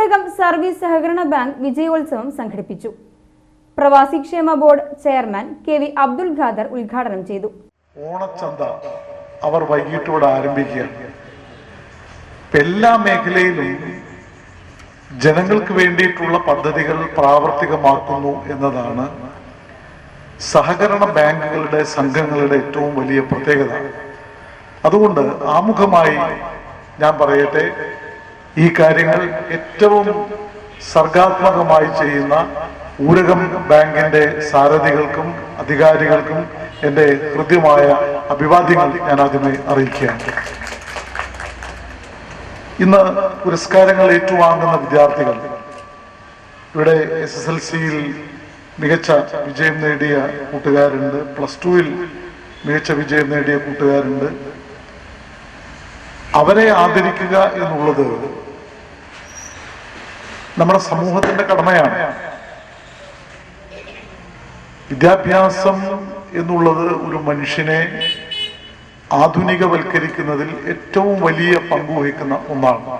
Oorakam service സഹകരണ bank വിജയോത്സവം സംഘടിപ്പിച്ചു. പ്രവാസി ക്ഷേമ board chairman K V Abdul Khader ഉദ്ഘാടനം ചെയ്തു. ഓണച്ചന്ത അവർ വൈകിട്ടോടെ ആരംഭിക്കുകയാണ് എല്ലാ മേഖലയിലും ജനങ്ങൾക്ക് വേണ്ടിയിട്ടുള്ള പദ്ധതികൾ പ്രാവർത്തികമാക്കുന്നു എന്നതാണ് സഹകരണ ബാങ്കുകളുടെ സംഘങ്ങളുടെ ഏറ്റവും വലിയ പ്രത്യേകത. അതുകൊണ്ട് ആമുഖമായി ഞാൻ പറയട്ടെ ഈ കാര്യങ്ങൾ ഏറ്റവും സർഗാത്മകമായി ചെയ്യുന്ന ഊരകം ബാങ്കിന്റെ സാരഥികൾക്കും അധികാരികൾക്കും എന്റെ ഹൃദ്യമായ അഭിവാദ്യങ്ങൾ ഞാൻ ആദ്യമേ അറിയിക്കുകയാണ്. ഇന്ന് പുരസ്കാരങ്ങൾ ഏറ്റുവാങ്ങുന്ന വിദ്യാർത്ഥികൾ ഇവിടെ എസ് എസ് എൽ സിയിൽ മികച്ച വിജയം നേടിയ കൂട്ടുകാരുണ്ട് പ്ലസ് ടുവിൽ മികച്ച വിജയം നേടിയ കൂട്ടുകാരുണ്ട്. അവരെ ആദരിക്കുക എന്നുള്ളത് നമ്മുടെ സമൂഹത്തിന്റെ കടമയാണ്. വിദ്യാഭ്യാസം എന്നുള്ളത് ഒരു മനുഷ്യനെ ആധുനികവൽക്കരിക്കുന്നതിൽ ഏറ്റവും വലിയ പങ്കുവഹിക്കുന്ന ഒന്നാണ്.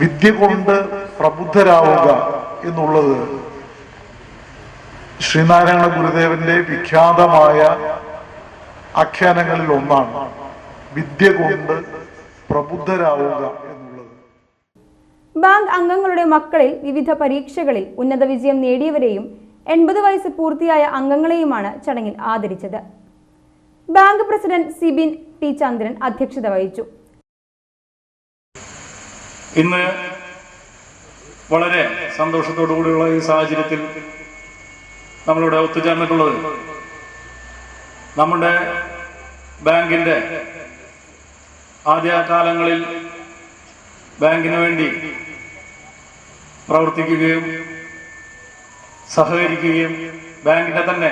വിദ്യ കൊണ്ട് പ്രബുദ്ധരാവുക എന്നുള്ളത് ശ്രീനാരായണ ഗുരുദേവന്റെ വിഖ്യാതമായ ആഖ്യാനങ്ങളിൽ ഒന്നാണ്. വിദ്യ കൊണ്ട് പ്രബുദ്ധരാവുക ബാങ്ക് അംഗങ്ങളുടെ മക്കളിൽ വിവിധ പരീക്ഷകളിൽ ഉന്നത വിജയം നേടിയവരെയും എൺപത് വയസ്സ് പൂർത്തിയായ അംഗങ്ങളെയുമാണ് ചടങ്ങിൽ ആദരിച്ചത്. Bank president Sibin T Chandran അധ്യക്ഷത വഹിച്ചു. ഇന്ന് വളരെ സന്തോഷത്തോടുകൂടിയുള്ള ഈ സാഹചര്യത്തിൽ നമ്മളിവിടെ ഒത്തുചേർന്നിട്ടുള്ളത് നമ്മുടെ ബാങ്കിന്റെ ആദ്യകാലങ്ങളിൽ ബാങ്കിന് വേണ്ടി പ്രവർത്തിക്കുകയും സഹകരിക്കുകയും ബാങ്കിന്റെ തന്നെ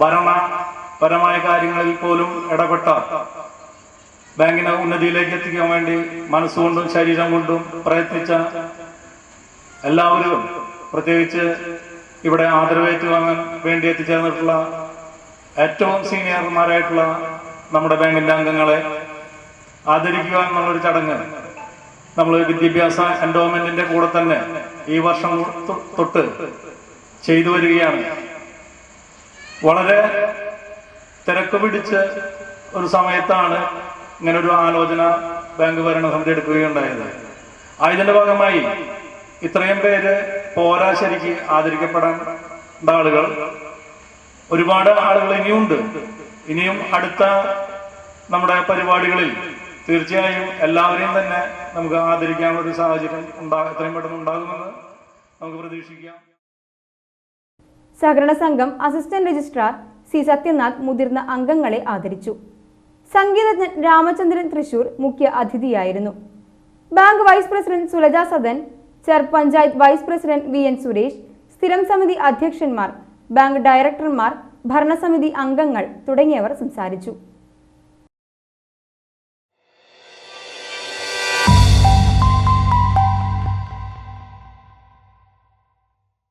ഭരണപരമായ കാര്യങ്ങളിൽ പോലും ഇടപെട്ട ബാങ്കിനെ ഉന്നതിയിലേക്ക് എത്തിക്കാൻ വേണ്ടി മനസ്സുകൊണ്ടും ശരീരം കൊണ്ടും പ്രയത്നിച്ച എല്ലാവരും പ്രത്യേകിച്ച് ഇവിടെ ആദരവേറ്റ് വാങ്ങാൻ വേണ്ടി എത്തിച്ചേർന്നിട്ടുള്ള ഏറ്റവും സീനിയർമാരായിട്ടുള്ള നമ്മുടെ ബാങ്കിന്റെ അംഗങ്ങളെ ആദരിക്കുക എന്നുള്ളൊരു ചടങ്ങ് നമ്മൾ വിദ്യാഭ്യാസ എൻഡോമെന്റിന്റെ കൂടെ തന്നെ ഈ വർഷം തൊട്ട് ചെയ്തു വരികയാണ്. വളരെ തിരക്ക് പിടിച്ച് ഒരു സമയത്താണ് ഇങ്ങനെ ഒരു ആലോചന ബാങ്ക് ഭരണസമിതി എടുക്കുകയുണ്ടായത്. അതിന്റെ ഭാഗമായി ഇത്രയും പേര് പോരാ ശരിക്ക് ആദരിക്കപ്പെടേണ്ട ആളുകൾ ഒരുപാട് ആളുകൾ ഇനിയുണ്ട്. ഇനിയും അടുത്ത നമ്മുടെ പരിപാടികളിൽ തീർച്ചയായും എല്ലാവരെയും തന്നെ നമുക്ക് ആദരിക്കാനുള്ള ഒരു സാഹചര്യം ഉണ്ടാ എത്രയും പെട്ടെന്ന് ഉണ്ടാകുമെന്ന് നമുക്ക് പ്രതീക്ഷിക്കാം. സഹകരണ സംഘം അസിസ്റ്റന്റ് രജിസ്ട്രാർ സി സത്യനാഥ് മുതിർന്ന അംഗങ്ങളെ ആദരിച്ചു. സംഗീതജ്ഞൻ രാമചന്ദ്രൻ തൃശൂർ മുഖ്യ അതിഥിയായിരുന്നു. Bank vice president Sulaja Sadan ചെർ panchayat vice president V N Suresh സ്ഥിരം സമിതി അധ്യക്ഷന്മാർ ബാങ്ക് ഡയറക്ടർമാർ ഭരണസമിതി അംഗങ്ങൾ തുടങ്ങിയവർ സംസാരിച്ചു.